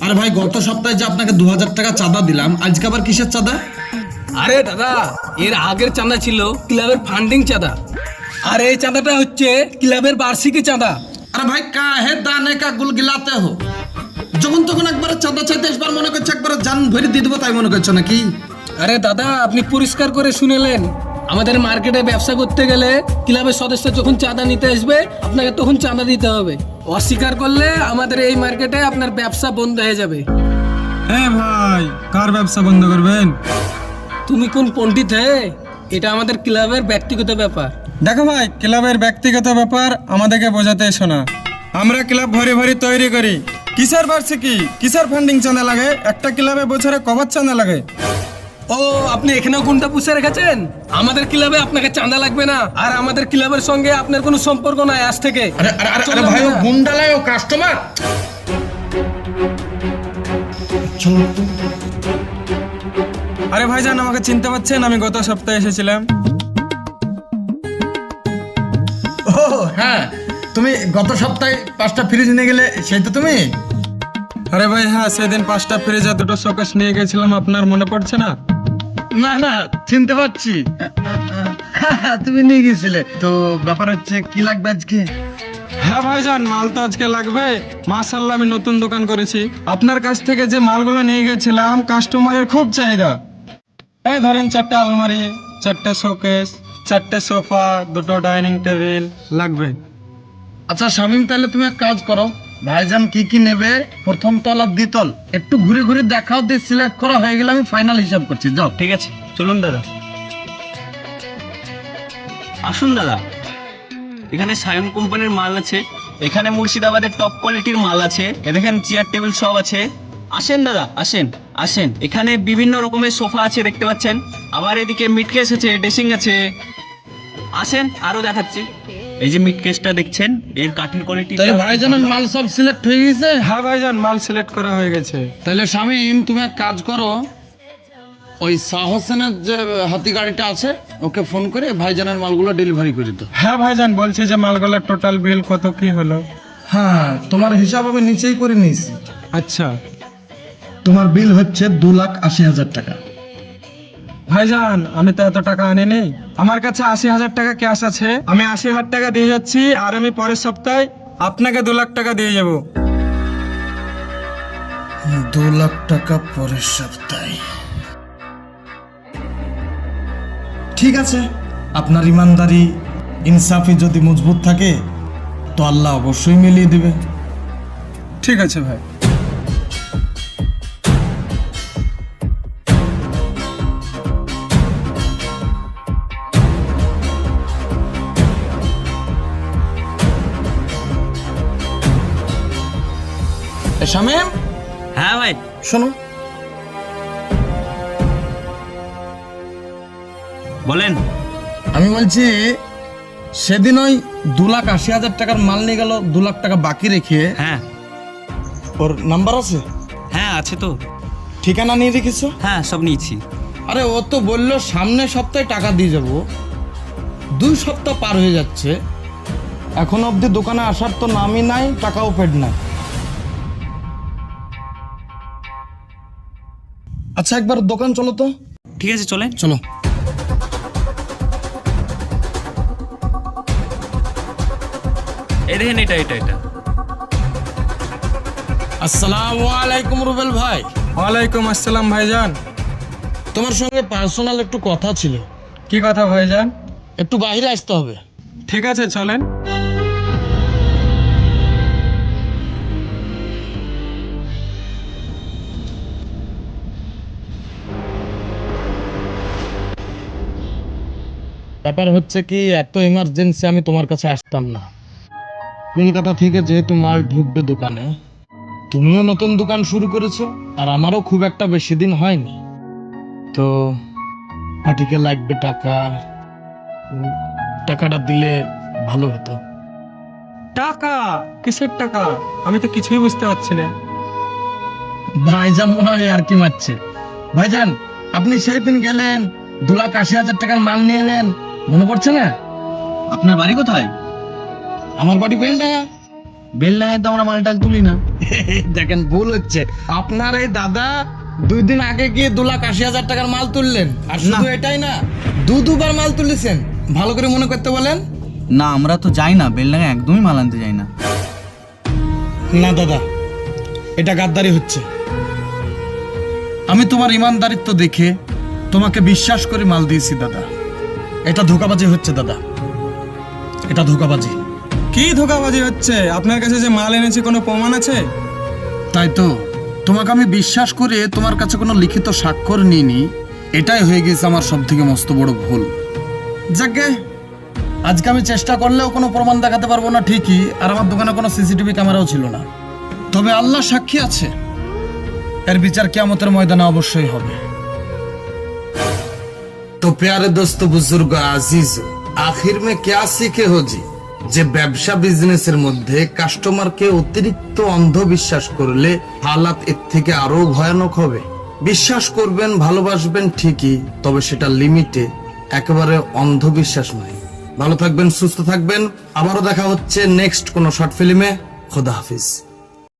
আরে ভাই গত সপ্তাহে যে আপনাকে দু হাজার টাকা চাঁদা দিলাম আজকে আবার কিসের চাঁদা? আরে দাদা এর আগের চাঁদা ছিল ক্লাবের ফান্ডিং চাঁদা। আর এই চাঁদাটা হচ্ছে ক্লাবের বার্ষিকী চাঁদা। আরে ভাই কাহে দানে কা গুল গিলাতে হো? যখন তখন একবার চাঁদা চাইতে একবার মনে করছে একবার জান ভরে দিয়ে দেবো তাই মনে করছ নাকি? আরে দাদা আপনি পরিষ্কার করে শুনেলেন আমাদের মার্কেটে ব্যবসা করতে গেলে ক্লাবের সদস্য যখন চাঁদা নিতে আসবে আপনাকে তখন চাঁদা দিতে হবে। অস্বীকার করলে আমাদের এই মার্কেটে আপনার ব্যবসা বন্ধ হয়ে যাবে। হ্যাঁ ভাই কার ব্যবসা বন্ধ করবেন? তুমি কোন পণ্ডিত হে? এটা আমাদের ক্লাবের ব্যক্তিগত ব্যাপার। দেখো ভাই ক্লাবের ব্যক্তিগত ব্যাপার আমাদেরকে বোঝাতে এসো না। আমরা ক্লাব ভরে ভরি তৈরি করি। কিসের বার্ষিকী? কিসের ফান্ডিং চাঁদা লাগে? একটা ক্লাবে বছরে কবার চাঁদা লাগে? ও আপনি এখানেও কোনটা পুষে রেখেছেন? আমাদের ক্লাবে আপনাকে চাঁদা লাগবে না। আর আমাদের ক্লাবের সঙ্গে আপনার কোনো সম্পর্ক নাই আজ থেকে। আরে আরে আরে আরে ভাই ও। গুন্ডালায় ও কাস্টমার। আরে ভাইজান আমাকে চিনতে পারছেন আমি গত সপ্তাহে এসেছিলাম। ও হ্যাঁ তুমি গত সপ্তাহে পাঁচটা ফ্রিজ নিয়ে গেলে সেই তো তুমি? আরে ভাই হ্যাঁ সেদিন পাঁচটা ফ্রিজে দুটো শোকেস নিয়ে গেছিলাম আপনার মনে পড়ছে না? না না চিনতে পারছি। তুমি নিয়ে গেছিলে। তো ব্যাপার হচ্ছে কি লাগবে আজকে? হ্যাঁ ভাইজান মাল তো আজকে লাগবে। মাশাল্লাহ আমি নতুন দোকান করেছি। আপনার কাছ থেকে যে মালগুলো নিয়ে গেছিলাম কাস্টমারের খুব চাহিদা। এই ধরেন চারটে আলমারি চারটে শোকেস চারটে সোফা দুটো ডাইনিং টেবিল লাগবে। আচ্ছা শামিম তাহলে তুমি এক কাজ করো। ভাইজান কি কি নেবে? প্রথম তল আর দ্বিতল। একটু ঘুরে ঘুরে দেখাও দিয়ে সিলেক্ট করা হয়ে গেলে আমি ফাইনাল হিসাব করছি। যাও। ঠিক আছে, চলুন দাদা। আসুন দাদা। এখানে সায়ন কোম্পানির মাল আছে, এখানে মুর্শিদাবাদের টপ কোয়ালিটির মাল আছে, এ দেখেন চেয়ার টেবিল সব আছে। আসেন দাদা, আসেন আসেন। এখানে বিভিন্ন রকমের সোফা আছে, দেখতে পাচ্ছেন। আবার এদিকে মিড কেস আছে ড্রেসিং আছে। আসেন, আরও দেখাচ্ছি। এই যে মিড কেসটা দেখছেন এর কাঠের কোয়ালিটি তাহলে ভাইজানের মাল সব সিলেক্ট হয়ে গেছে? হ্যাঁ ভাইজান মাল সিলেক্ট করা হয়ে গেছে। তাহলে শামিম তুমি এক কাজ করো ওই শাহ হোসেনের যে হাতি গাড়িটা আছে ওকে ফোন করে ভাইজানের মালগুলো ডেলিভারি করে দাও। হ্যাঁ ভাইজান বলছে যে মালগুলোর টোটাল বিল কত কি হলো? হ্যাঁ তোমার হিসাব আমি নিচেই করে নিয়েছি। আচ্ছা। তোমার বিল হচ্ছে দু লাখ আশি হাজার টাকা। ভাইজান আমি তো এত টাকা আনি নেই। আমার কাছে আশি হাজার টাকা ক্যাশ আছে। আমি আশি হাজার টাকা দিয়ে যাচ্ছি আর আমি পরের সপ্তাহে আপনাকে দু লাখ টাকা দিয়ে যাব। দু লাখ টাকা পরের সপ্তাহে। ঠিক আছে আপনার ইমানদারি ইনসাফি যদি মজবুত থাকে তো আল্লাহ অবশ্যই মিলিয়ে দেবে। ঠিক আছে ভাই। শামীম হ্যাঁ ভাই। শোনো। বলেন। আমি বলছি সেদিন ওই দু লাখ আশি হাজার টাকার মাল নিয়ে গেল দু লাখ টাকা বাকি রেখে হ্যাঁ। ওর নাম্বার আছে? হ্যাঁ আছে তো। ঠিকানা নিয়ে রেখেছো? হ্যাঁ সব নিয়েছি। আরে ও তো বলল সামনের সপ্তাহে টাকা দিয়ে যাব। দুই সপ্তাহ পার হয়ে যাচ্ছে। এখন অবধি দোকানে আসার তো নামই নাই টাকাও পেড নাই। আচ্ছা একবার দোকান চলো তো। ঠিক আছে চলেন। চলো। এই দেখেন এটা এটা এটা। আসসালামু আলাইকুম রুবেল ভাই। ওয়ালাইকুম আসসালাম ভাইজান। তোমার সঙ্গে পার্সোনাল একটু কথা ছিল। কি কথা ভাইজান? একটু বাইরে আসতে হবে। ঠিক আছে চলেন। ব্যাপার হচ্ছে কি এত ইমার্জেন্সি আমি তোমার কাছে আসতাম না। কলকাতা থেকে যেহেতু মাল ঢুকবে দোকানে। তুমিও নতুন দোকান শুরু করেছ আর আমারও খুব একটা বেশি দিন হয়নি। তো পাটিকে লাগবে টাকা। টাকাটা দিলে ভালো হতো। টাকা? কিসের টাকা? আমি তো কিছুই বুঝতে পারছি না। ভাইজান মনে হয় আর কি মারছে? ভাইজান আপনি সেই দিন গেলেন দু লাখ আশি হাজার টাকার মাল নিয়ে এলেন। মনে পড়ছে না? আপনার বাড়ি কোথায়? আমার বাড়ি বেলডা বেলডাঙায় তো আমরা মালটাল তুলি না। দেখেন ভুল হচ্ছে। আপনার এই দাদা দুই দিন আগে গিয়ে দু লাখ আশি হাজার টাকার মাল তুললেন। আর শুধু এটাই না দু দুবার মাল তুলেছেন। ভালো করে মনে করতে বলেন। না আমরা তো যাই না। বেলডাঙা একদমই মাল আনতে যাই না। না দাদা এটা গাদ্দারি হচ্ছে। আমি তোমার ইমানদারিত্ব দেখে তোমাকে বিশ্বাস করে মাল দিয়েছি দাদা। এটা ধোকাবাজি হচ্ছে দাদা। এটা ধোকাবাজি। কি ধোকাবাজি হচ্ছে? আপনার কাছে যে মাল এনেছি কোনো প্রমাণ আছে? তাই তো। তোমাকে আমি বিশ্বাস করে তোমার কাছে কোনো লিখিত স্বাক্ষর নিইনি। এটাই হয়ে গেছে আমার সব থেকে মস্ত বড় ভুল। যাকে? আজকে আমি চেষ্টা করলেও কোনো প্রমাণ দেখাতে পারব না ঠিকই আর আমার দোকানে কোনো সিসিটিভি ক্যামেরাও ছিল না। তবে আল্লাহ সাক্ষী আছে। এর বিচার কিয়ামতের ময়দানে অবশ্যই হবে। তো প্যারে দোস্ত বুজুর্গ আজিজ, আখির মে ক্যা শিখে হো জি যে ব্যবসা বিজনেসের মধ্যে কাস্টমারকে অতিরিক্ত অন্ধবিশ্বাস করলে হালাত এর থেকে আরও ভয়ানক হবে। বিশ্বাস করবেন, ভালোবাসবেন ঠিকই, তবে সেটা লিমিটে একেবারে অন্ধবিশ্বাস নয়। ভালো থাকবেন, সুস্থ থাকবেন। আবারও দেখা হচ্ছে নেক্সট কোনো শর্ট ফিল্মে খোদা হাফিজ।